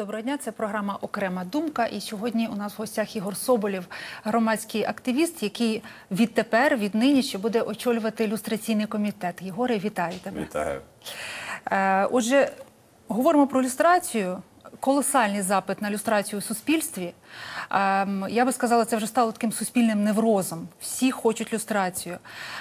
Доброго дня, це програма Окрема думка. І сьогодні у нас в гостях Ігор Соболєв, громадський активіст, який відтепер, віднині ще буде очолювати ілюстраційний комітет. Єгоре, вітаю тебе. Вітаю. Е, Отже, говоримо про ілюстрацію. Колосальний запит на ілюстрацію у суспільстві. Ем, Я би сказала, це вже стало таким суспільним неврозом. Всі хочуть ілюстрацію.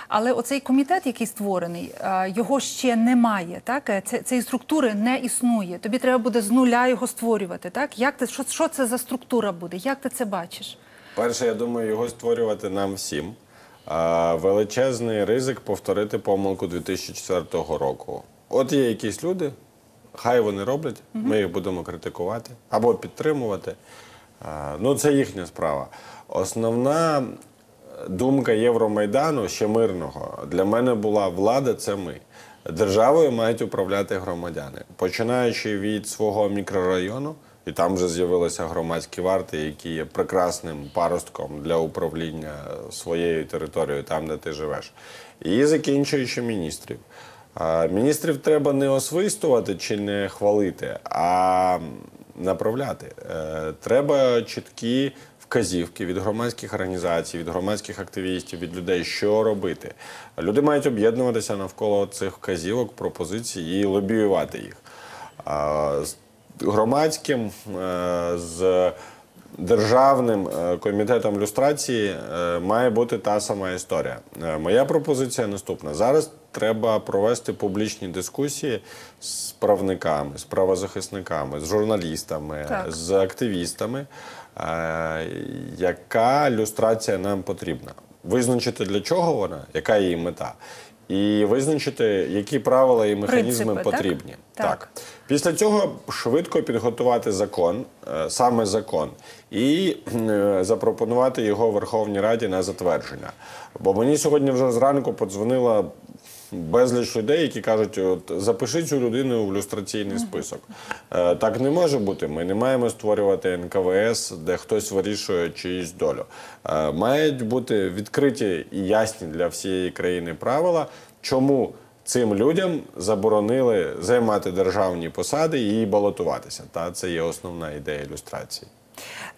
Але оцей комітет, який створений, е, його ще немає. Так? Е, цієї структури не існує. Тобі треба буде з нуля його створювати. Так? Як ти, що, що це за структура буде? Як ти це бачиш? Перше, я думаю, його створювати нам всім. Величезний ризик повторити помилку 2004 року. От є якісь люди, хай вони роблять, ми їх будемо критикувати або підтримувати. Ну, це їхня справа. Основна думка Євромайдану, ще мирного, для мене була влада це ми. Державою мають управляти громадяни, починаючи від свого мікрорайону, і там вже з'явилися громадські варти, які є прекрасним паростком для управління своєю територією, там де ти живеш, і закінчуючи міністрів. Міністрів треба не освистувати чи не хвалити, а направляти. Е, Треба чіткі вказівки від громадських організацій, від громадських активістів, від людей, що робити. Люди мають об'єднуватися навколо цих вказівок, пропозицій і лобіювати їх. З громадським е, з державним е, комітетом люстрації е, має бути та сама історія. Е, Моя пропозиція наступна: зараз треба провести публічні дискусії з правниками, з правозахисниками, з журналістами, Так. з активістами, яка люстрація нам потрібна. Визначити для чого вона, яка її мета, і визначити, які правила і механізми Принципи, так? потрібні. Так. Після цього швидко підготувати закон, е, саме закон, і е, запропонувати його Верховній Раді на затвердження. Бо мені сьогодні вже зранку подзвонила безліч людей, які кажуть: от запиши цю людину в люстраційний список. Е, Так не може бути. Ми не маємо створювати НКВС, де хтось вирішує чиюсь долю. Е, Мають бути відкриті і ясні для всієї країни правила, чому цим людям заборонили займати державні посади і балотуватися. Та це є основна ідея ілюстрації.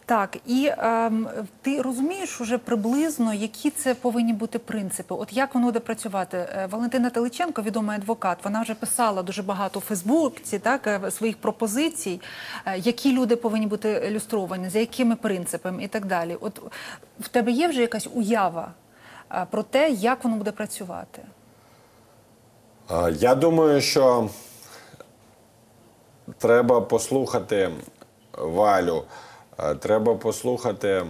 Так, і ем, ти розумієш уже приблизно, які це повинні бути принципи. От як воно буде працювати? Е, Валентина Теличенко, відомий адвокат, вона вже писала дуже багато у Фейсбуці, так е, своїх пропозицій, е, які люди повинні бути ілюстровані, за якими принципами і так далі. От в тебе є вже якась уява е, про те, як воно буде працювати? Е, Я думаю, що треба послухати Валю, е, треба послухати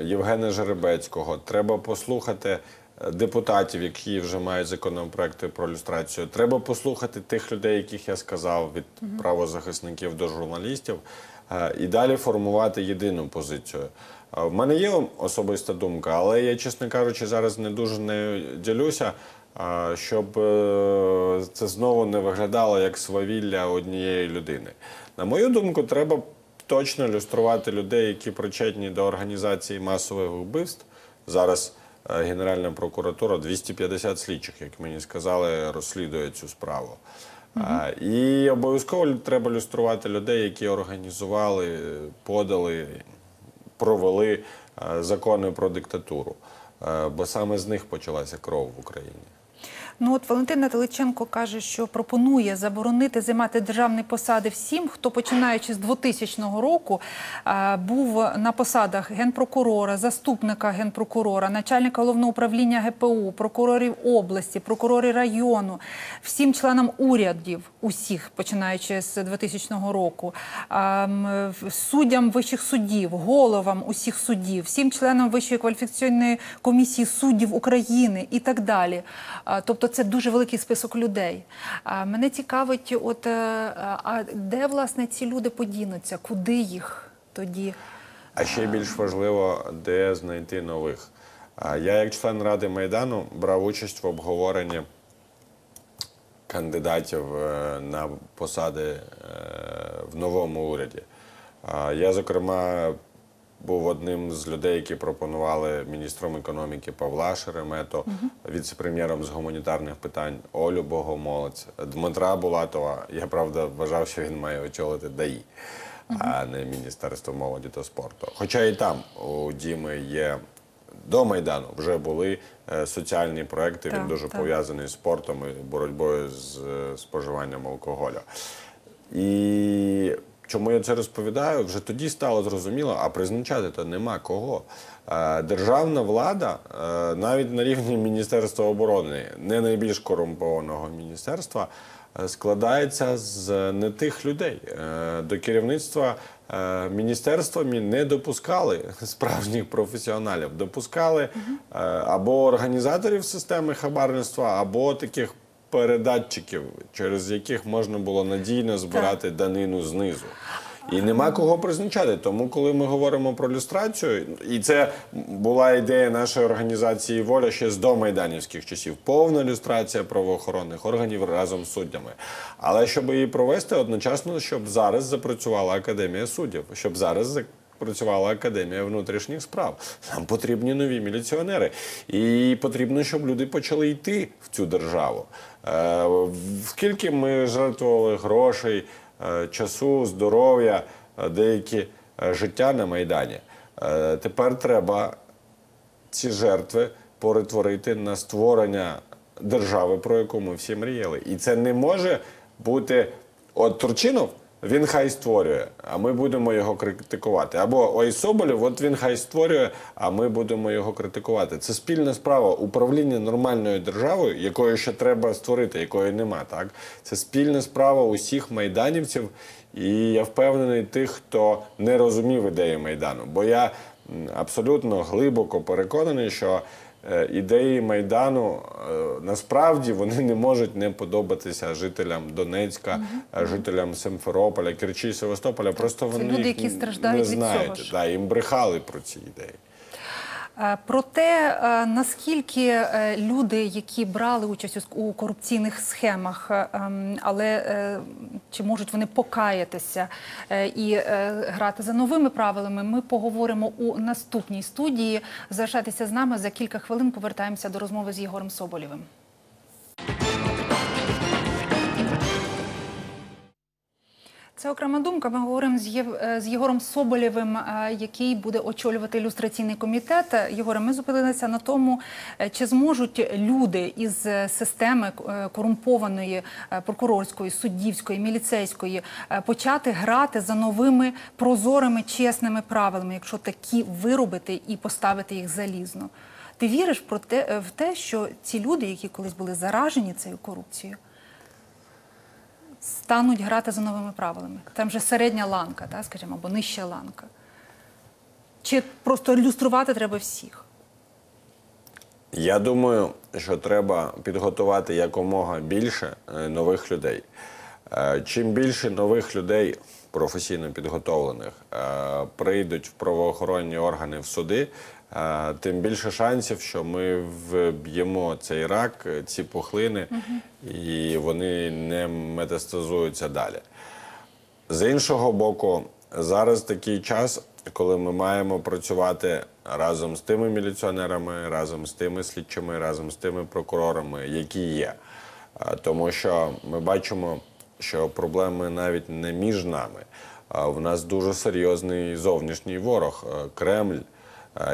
Євгена Жеребецького, треба послухати е, депутатів, які вже мають законопроекти про люстрацію. Треба послухати тих людей, яких я сказав, від правозахисників до журналістів, е, і далі формувати єдину позицію. Е, В мене є особиста думка, але я, чесно кажучи, зараз не дуже нею ділюся. Щоб е, це знову не виглядало як свавілля однієї людини. На мою думку, треба точно ілюструвати людей, які причетні до організації масових вбивств. Зараз е, Генеральна прокуратура 250 слідчих, як мені сказали, розслідує цю справу. А, І обов'язково треба ілюструвати людей, які організували, подали, провели е, закони про диктатуру. Е, Бо саме з них почалася кров в Україні. Ну от Валентина Теличенко каже, що пропонує заборонити займати державні посади всім, хто починаючи з 2000 року був на посадах генпрокурора, заступника генпрокурора, начальника головного управління ГПУ, прокурорів області, прокурорів району, всім членам урядів, усіх починаючи з 2000 року, суддям вищих судів, головам усіх судів, всім членам Вищої кваліфікаційної комісії суддів України і так далі. Тобто це дуже великий список людей. Мене цікавить, от е, а де власне ці люди подінуться, куди їх тоді? А ще більш важливо, де знайти нових. Я, як член Ради Майдану, брав участь в обговоренні кандидатів е, на посади е, в новому уряді. Я, зокрема, був одним з людей, які пропонували міністром економіки Павла Шеремету, віце-прем'єром з гуманітарних питань Олю Богомолець, Дмитра Булатова. Я правда вважав, що він має очолити ДАІ. а не Міністерство молоді та спорту. Хоча і там у Діми є до Майдану вже були е, соціальні проекти. Він дуже так. пов'язаний з спортом і боротьбою з е, споживанням алкоголю. І чому я це розповідаю? Вже тоді стало зрозуміло, а призначати то нема кого. Е, Державна влада, е, навіть на рівні Міністерства оборони, не найбільш корумпованого міністерства, е, складається з не тих людей. До керівництва міністерства не допускали справжніх професіоналів, допускали або організаторів системи хабарництва, або таких передатчиків, через яких можна було надійно збирати данину знизу. І нема кого призначати. Тому, коли ми говоримо про люстрацію, і це була ідея нашої організації Воля ще з домайданівських часів. Повна люстрація правоохоронних органів разом з суддями. Але щоб її провести, одночасно, щоб зараз запрацювала академія суддів, щоб зараз за- працювала академія внутрішніх справ. Нам потрібні нові міліціонери, і потрібно, щоб люди почали йти в цю державу. Е, Скільки ми жертвували грошей, е, часу, здоров'я, е, деякі життя на майдані. Тепер треба ці жертви перетворити на створення держави, про яку ми всі мріяли. І це не може бути от Турчинов. Він хай створює, а ми будемо його критикувати. Або ой Соболєв, от він хай створює, а ми будемо його критикувати. Це спільна справа управління нормальною державою, якою ще треба створити, якої нема. Так це спільна справа усіх майданівців. І я впевнений тих, хто не розумів ідеї майдану. Бо я абсолютно глибоко переконаний, що ідеї майдану е, насправді вони не можуть не подобатися жителям Донецька, е, жителям Симферополя, Керчі, Севастополя. Просто Це вони люди, їх які не страждають від знають. цього ж. Да, їм брехали про ці ідеї. Е, Про те, е, наскільки е, люди, які брали участь у- корупційних схемах, е, ем, але е, чи можуть вони покаятися е, і е, грати за новими правилами, ми поговоримо у наступній студії. Залишайтеся з нами за кілька хвилин. Повертаємося до розмови з Єгорем Соболєвим. Це окрема думка. Ми говоримо з, Єв... е, з Єгором Соболєвим, е, який буде очолювати ілюстраційний комітет. Єгоре, ми зупинилися на тому, е, чи зможуть люди із системи корумпованої прокурорської, суддівської, міліцейської почати грати за новими прозорими, чесними правилами, якщо такі виробити і поставити їх залізно. Ти віриш про те, в те, що ці люди, які колись були заражені цією корупцією, стануть грати за новими правилами. Там же середня ланка, та, скажімо, або нижча ланка. Чи просто ілюструвати треба всіх? Я думаю, що треба підготувати якомога більше е, нових людей. Е, Чим більше нових людей, професійно підготовлених, е, прийдуть в правоохоронні органи в суди, тим більше шансів, що ми вб'ємо цей рак, ці пухлини, і вони не метастазуються далі. З іншого боку, зараз такий час, коли ми маємо працювати разом з тими міліціонерами, разом з тими слідчими, разом з тими прокурорами, які є. Тому що ми бачимо, що проблеми навіть не між нами. В нас дуже серйозний зовнішній ворог е, Кремль,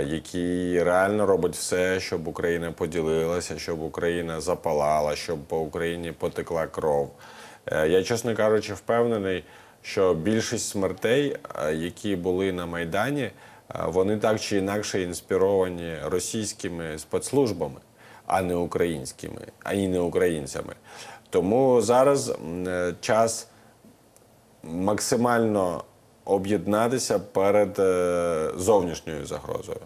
який реально робить все, щоб Україна поділилася, щоб Україна запалала, щоб по Україні потекла кров. Е, Я, чесно кажучи, впевнений, що більшість смертей, е, які були на Майдані, е, вони так чи інакше інспіровані російськими спецслужбами, а не українськими, а і не українцями. Тому зараз е, час максимально об'єднатися перед е, зовнішньою загрозою.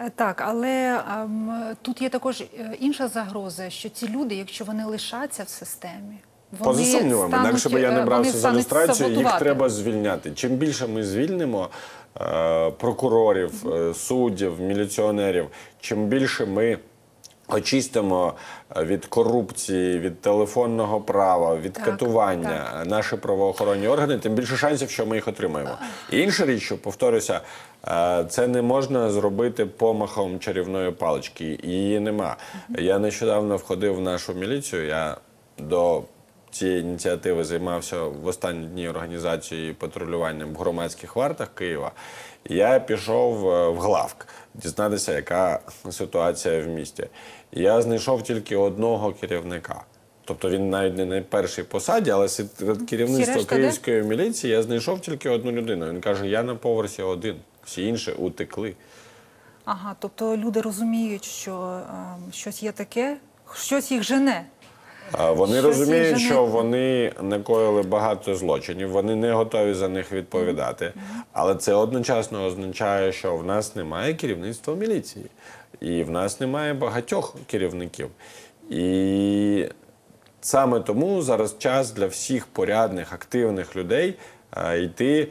Е, Так, але ем, тут є також е, інша загроза, що ці люди, якщо вони лишаться в системі, вони Поза сумнівами, стануть, інакше би я не брався за люстрацію, їх треба звільняти. Чим більше ми звільнимо е, прокурорів, е, суддів, міліціонерів, чим більше ми очистимо е, від корупції, від телефонного права, від Так, катування е, наші правоохоронні органи, тим більше шансів, що ми їх отримаємо. І інша річ, що повторюся, е, це не можна зробити помахом чарівної палички. Її нема. Я нещодавно входив в нашу міліцію. Я до цієї ініціативи займався в останні дні організацією патрулюванням в громадських вартах Києва. Я пішов е, в главк дізнатися, яка ситуація в місті. Я знайшов тільки одного керівника. Тобто він навіть не на першій посаді, але серед керівництва решта де? київської міліції я знайшов тільки одну людину. Він каже: я на поверсі один, всі інші утекли. Ага, тобто люди розуміють, що е, щось є таке, щось їх жене. Вони Щось розуміють, що вони накоїли багато злочинів, вони не готові за них відповідати. Але це одночасно означає, що в нас немає керівництва міліції, і в нас немає багатьох керівників. І саме тому зараз час для всіх порядних, активних людей е, йти.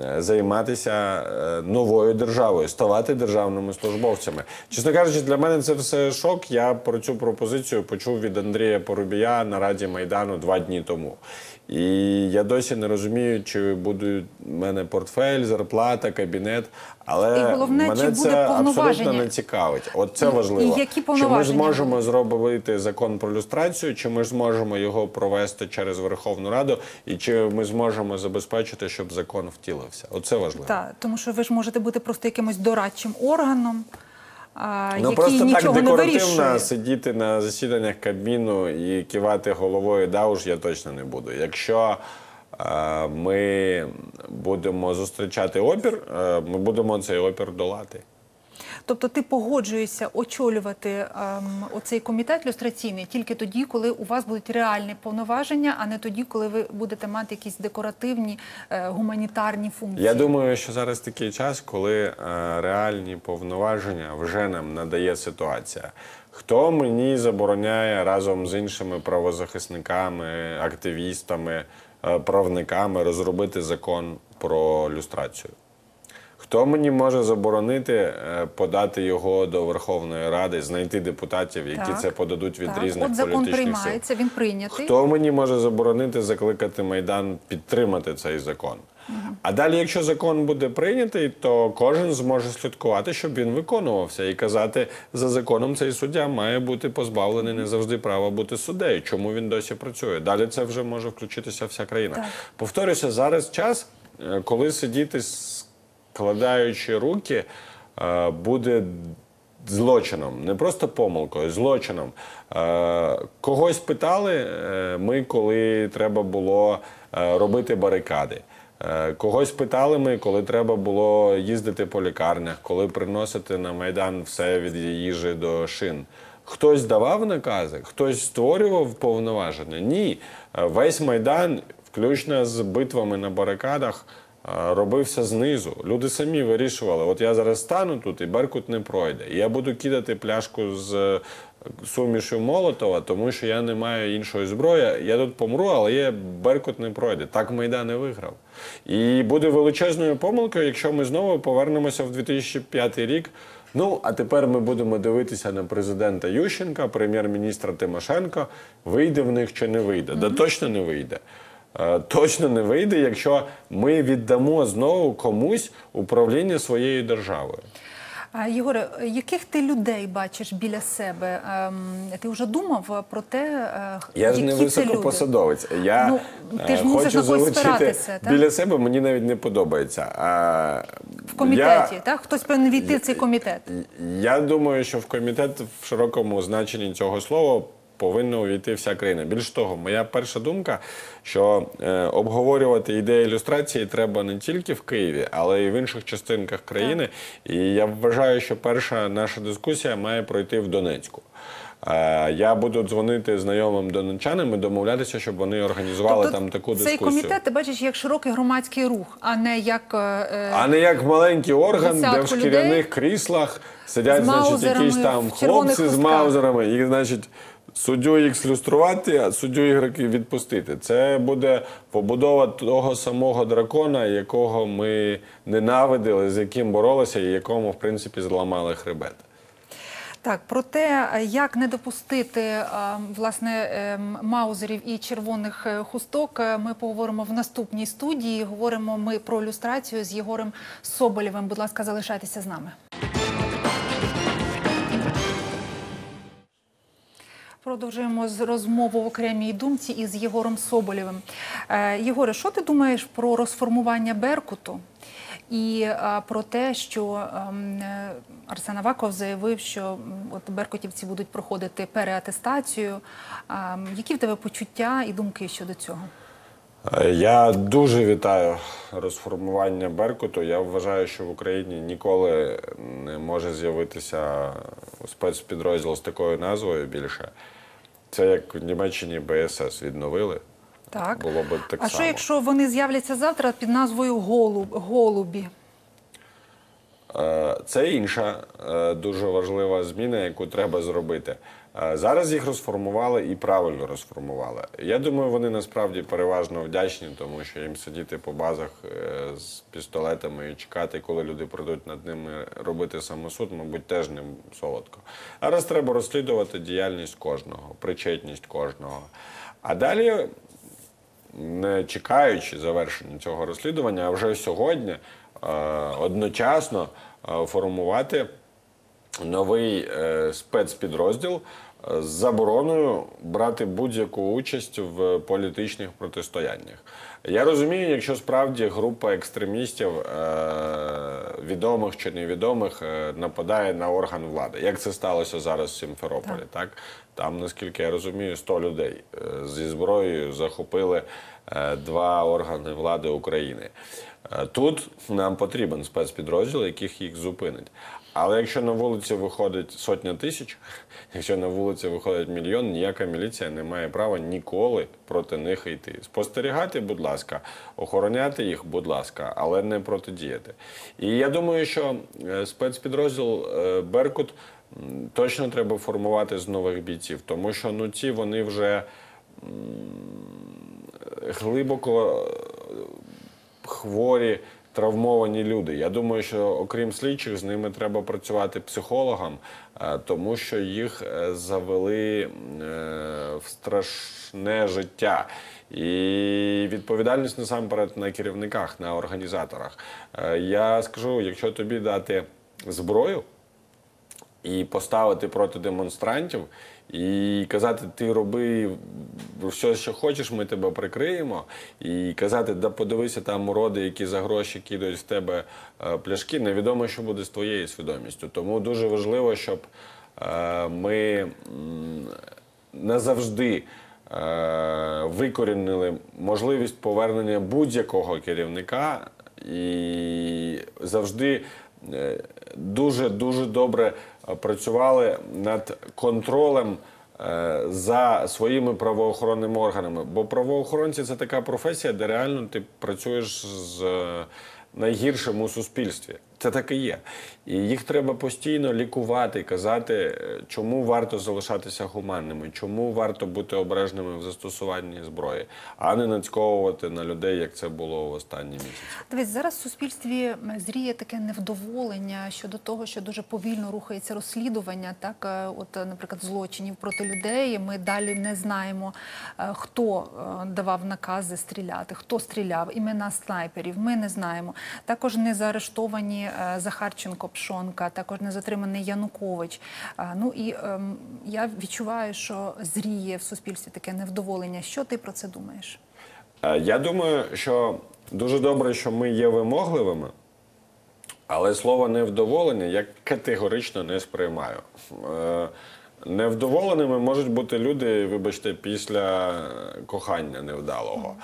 М, Займатися е, новою державою, ставати державними службовцями. Чесно кажучи, для мене це все шок. Я про цю пропозицію почув від Андрія Порубія на Раді Майдану два дні тому. І я досі не розумію, чи буде в мене портфель, зарплата, кабінет. Але І головне, чи мене буде це абсолютно не цікавить. От це І- важливо. і які Чи ми зможемо зробити закон про люстрацію, чи ми зможемо його провести через Верховну Раду, і чи ми зможемо забезпечити, щоб закон втілився? Оце важливо. Так, тому що ви ж можете бути просто якимось дорадчим органом, Ну просто так нічого декоративно сидіти на засіданнях Кабміну і кивати головою да уж я точно не буду. Якщо е, ми будемо зустрічати опір, е, ми будемо цей опір долати. Тобто ти погоджуєшся очолювати ем, оцей комітет люстраційний тільки тоді, коли у вас будуть реальні повноваження, а не тоді, коли ви будете мати якісь декоративні е, гуманітарні функції. Я думаю, що зараз такий час, коли е, реальні повноваження вже нам надає ситуація. Хто мені забороняє разом з іншими правозахисниками, активістами, е, правниками розробити закон про люстрацію? Хто мені може заборонити е, подати його до Верховної Ради, знайти депутатів, які Так, це подадуть від так. різних От закон політичних сил? він прийнятий. Хто мені може заборонити закликати Майдан підтримати цей закон? А далі, якщо закон буде прийнятий, то кожен зможе слідкувати, щоб він виконувався і казати, за законом цей суддя має бути позбавлений не завжди права бути суддею. Чому він досі працює? Далі це вже може включитися вся країна. Так. Повторюся, зараз час, е, коли сидіти складаючи руки, е, буде злочином, не просто помилкою, злочином. Е, когось питали е, ми, коли треба було робити барикади. Когось питали ми, коли треба було їздити по лікарнях, коли приносити на майдан все від їжі до шин. Хтось давав накази, хтось створював повноваження. Ні, весь майдан, включно з битвами на барикадах, робився знизу. Люди самі вирішували: от я зараз стану тут, і Беркут не пройде. І я буду кидати пляшку з е, сумішю Молотова, тому що я не маю іншої зброї. Я тут помру, але є Беркут не пройде. Так Майдан не виграв. І буде величезною помилкою, якщо ми знову повернемося в 2005 рік. Ну, а тепер ми будемо дивитися на президента Ющенка, прем'єр-міністра Тимошенко. Вийде в них чи не вийде? Да точно не вийде. Е, Точно не вийде, якщо ми віддамо знову комусь управління своєю державою. Єгоре, яких ти людей бачиш біля себе? Ем, Ти вже думав про те, е, Я ж не високопосадовець. Я Ну, ти ж е, хочу залучити так? біля себе. Мені навіть не подобається. А, В комітеті, так? Хтось повинен війти в цей комітет. Я думаю, що в комітет в широкому значенні цього слова повинна увійти вся країна. Більш того, моя перша думка, що е, обговорювати ідеї ілюстрації треба не тільки в Києві, але й в інших частинках країни. І я вважаю, що перша наша дискусія має пройти в Донецьку. Е, Я буду дзвонити знайомим донечанам і домовлятися, щоб вони організували там таку цей дискусію. комітет ти бачиш як широкий громадський рух, а не як е, е, А не як маленький орган, де в шкіряних кріслах сидять, значить, якісь там хлопці з маузерами, і, значить, суддю їх слюструвати, а суддю ігроки відпустити. Це буде побудова того самого дракона, якого ми ненавидили, з яким боролися, і якому, в принципі, зламали хребет. Так, про те, як не допустити е, власне е, маузерів і червоних е, хусток, ми поговоримо в наступній студії. Говоримо ми про ілюстрацію з Єгорем Соболєвим. Будь ласка, залишайтеся з нами. Продовжуємо з розмову в окремій думці із Єгором Соболєвим. Е, Єгоре, що ти думаєш про розформування Беркуту і е, про те, що ем, е, Арсен Аваков заявив, що от беркутівці будуть проходити переатестацію. Ем, Які в тебе почуття і думки щодо цього? Я дуже вітаю розформування Беркуту. Я вважаю, що в Україні ніколи не може з'явитися спецпідрозділ з такою назвою більше. Це як в Німеччині БСС відновили. Так. Було би так а само. що якщо вони з'являться завтра під назвою Голуб, Голубі? Е, Це інша е, дуже важлива зміна, яку треба зробити. Зараз їх розформували і правильно розформували. Я думаю, вони насправді переважно вдячні, тому що їм сидіти по базах е, з пістолетами і чекати, коли люди прийдуть над ними робити самосуд, мабуть, теж не солодко. Зараз треба розслідувати діяльність кожного, причетність кожного. А далі не чекаючи завершення цього розслідування, а вже сьогодні е, одночасно е, формувати новий е, спецпідрозділ з забороною брати будь-яку участь в політичних протистояннях. Я розумію, якщо справді група екстремістів, е, відомих чи невідомих, е, нападає на орган влади, як це сталося зараз в Сімферополі, так? Там, наскільки я розумію, 100 людей зі зброєю захопили два органи влади України. Тут нам потрібен спецпідрозділ, яких їх зупинить. Але якщо на вулиці виходить сотня тисяч, якщо на вулиці виходить мільйон, ніяка міліція не має права ніколи проти них йти. Спостерігати, будь ласка, охороняти їх, будь ласка, але не протидіяти. І я думаю, що е, спецпідрозділ е, Беркут точно треба формувати з нових бійців, тому що ну ці вони вже глибоко хворі, травмовані люди. Я думаю, що окрім слідчих, з ними треба працювати психологам, е, тому що їх е, завели е, в страшне життя. І відповідальність насамперед на керівниках, на організаторах. Я скажу, якщо тобі дати зброю, і поставити проти демонстрантів, і казати, ти роби все, що хочеш, ми тебе прикриємо. І казати, да подивися там уроди, які за гроші кидають в тебе е, пляшки. Невідомо, що буде з твоєю свідомістю. Тому дуже важливо, щоб е, ми назавжди е, викорінили можливість повернення будь-якого керівника і завжди дуже дуже добре працювали над контролем е, за своїми правоохоронними органами. Бо правоохоронці це така професія, де реально ти працюєш з е, найгіршим у суспільстві. Це так і є. І їх треба постійно лікувати, казати, е, чому варто залишатися гуманними, чому варто бути обережними в застосуванні зброї, а не нацьковувати на людей, як це було в останні місяці. Дивись, зараз в суспільстві зріє таке невдоволення щодо того, що дуже повільно рухається розслідування. Так, е, от, е, наприклад, злочинів проти людей. Ми далі не знаємо, хто давав накази стріляти, хто стріляв, імена снайперів. Ми не знаємо. Також не заарештовані е, Захарченко Пшонка, також не затриманий Янукович. Е, Ну і ем, я відчуваю, що зріє в суспільстві таке невдоволення. Що ти про це думаєш? Е, Я думаю, що дуже добре, що ми є вимогливими, але слово невдоволення я категорично не сприймаю. Невдоволеними можуть бути люди, вибачте, після кохання невдалого.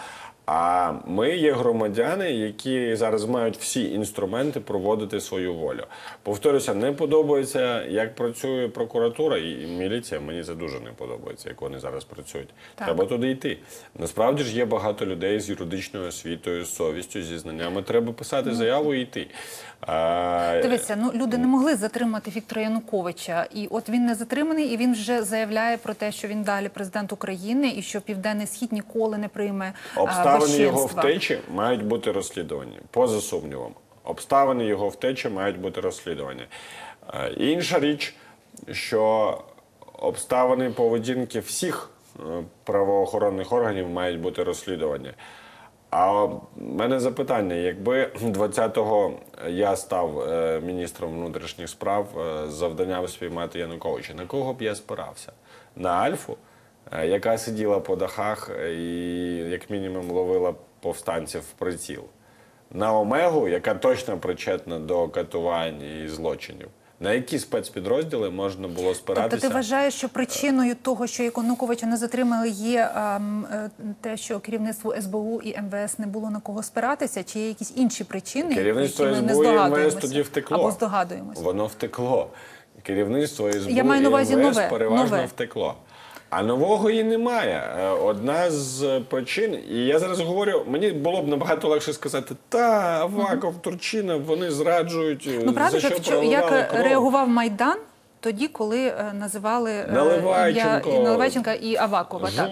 А ми є громадяни, які зараз мають всі інструменти проводити свою волю. Повторюся, не подобається, як працює прокуратура і міліція. Мені це дуже не подобається, як вони зараз працюють. Так. Треба туди йти. Насправді ж є багато людей з юридичною освітою, з совістю, зі знаннями. Треба писати заяву і йти. А, Дивися, ну люди не могли затримати Віктора Януковича, і от він не затриманий, і він вже заявляє про те, що він далі президент України, і що Південний Схід ніколи не прийме а, Обставини його втечі мають бути розслідувані, поза сумнівом. Обставини його втечі мають бути розслідувані. Е, Інша річ, що обставини поведінки всіх е, правоохоронних органів мають бути розслідувані. А в мене запитання: якби 20-го я став е, міністром внутрішніх справ завданням спіймати Януковича, на кого б я спирався? На Альфу, яка сиділа по дахах е, і як мінімум ловила повстанців в приціл. На Омегу, яка точно причетна до катувань і злочинів. На які спецпідрозділи можна було спиратися? Тобто ти вважаєш, що причиною того, що Януковича не затримали, є ем, е, те, що керівництву СБУ і МВС не було на кого спиратися, чи є якісь інші причини, Керівництво які ми не і МВС тоді втекло. Або здогадуємося. Воно втекло. Керівництво СБУ Я маю на і МВС нове, переважно нове. втекло. А нового і немає. Е, Одна з причин, і я зараз говорю, мені було б набагато легше сказати, та Аваков, Турчинов, вони зраджують. е, Ну правда, за що як, як кров. реагував Майдан тоді, коли е, називали е, Наливайченко, ім'я і Наливайченка і Авакова. Так.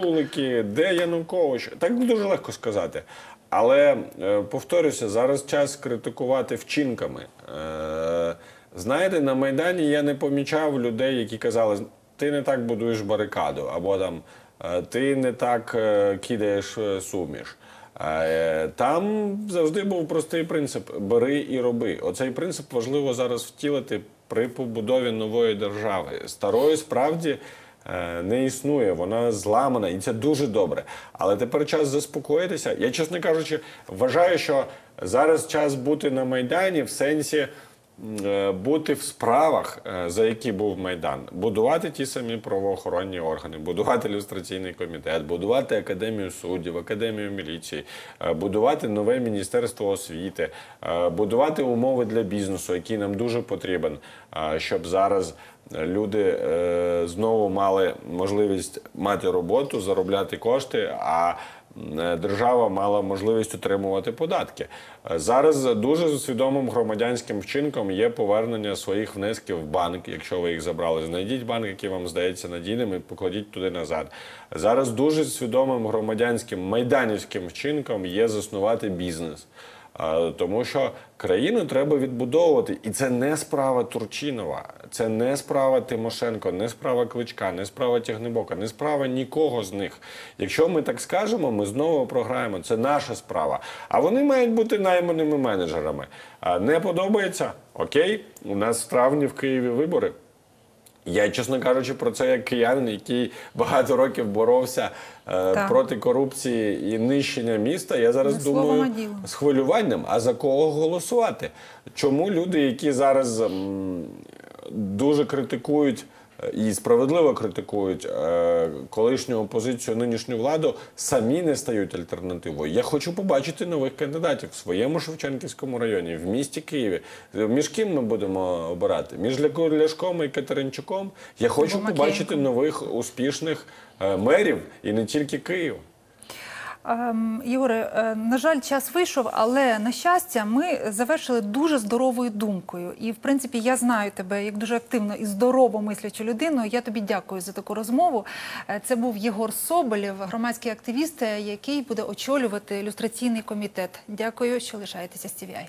Де Янукович? Так дуже легко сказати. Але е, повторюся, зараз час критикувати вчинками. Е, знаєте, на Майдані я не помічав людей, які казали, ти не так будуєш барикаду, або там е, ти не так е, кидаєш е, суміш. Там завжди був простий принцип: бери і роби. Оцей принцип важливо зараз втілити при побудові нової держави. Старої справді не існує, вона зламана, і це дуже добре. Але тепер час заспокоїтися. Я, чесно кажучи, вважаю, що зараз час бути на майдані в сенсі. Е, Бути в справах, е, за які був майдан, будувати ті самі правоохоронні органи, будувати люстраційний комітет, будувати академію суддів, академію міліції, е, будувати нове міністерство освіти, будувати умови для бізнесу, який нам дуже потрібен, щоб зараз люди е, знову мали можливість мати роботу, заробляти кошти. а Держава мала можливість отримувати податки. Е, Зараз дуже свідомим громадянським вчинком є повернення своїх внесків в банк, якщо ви їх забрали. Знайдіть банк, який вам здається надійним, і покладіть туди назад. Зараз дуже свідомим громадянським майданівським вчинком є заснувати бізнес. Тому що країну треба відбудовувати, і це не справа Турчинова, це не справа Тимошенко, не справа Кличка, не справа Тягнебока, не справа нікого з них. Якщо ми так скажемо, ми знову програємо. Це наша справа. А вони мають бути найманими менеджерами. Не подобається? Окей, у нас в травні в Києві вибори. Я, чесно кажучи, про це як киянин, який багато років боровся е, проти корупції і нищення міста. Я зараз Не думаю з хвилюванням, а за кого голосувати? Чому люди, які зараз м, дуже критикують і справедливо критикують е, колишню опозицію, нинішню владу, самі не стають альтернативою? Я хочу побачити нових кандидатів в своєму Шевченківському районі, в місті Києві. Між ким ми будемо обирати? Між Ляшком і Катеринчуком? Я хочу побачити нових успішних е, мерів і не тільки Київ. Ем, Ігоре, е, на жаль, час вийшов, але на щастя, ми завершили дуже здоровою думкою. І в принципі, я знаю тебе як дуже активно і здорово мислячу людину. Я тобі дякую за таку розмову. Е, Це був Єгор Соболєв, громадський активіст, е, який буде очолювати люстраційний комітет. Дякую, що лишаєтеся з TVI.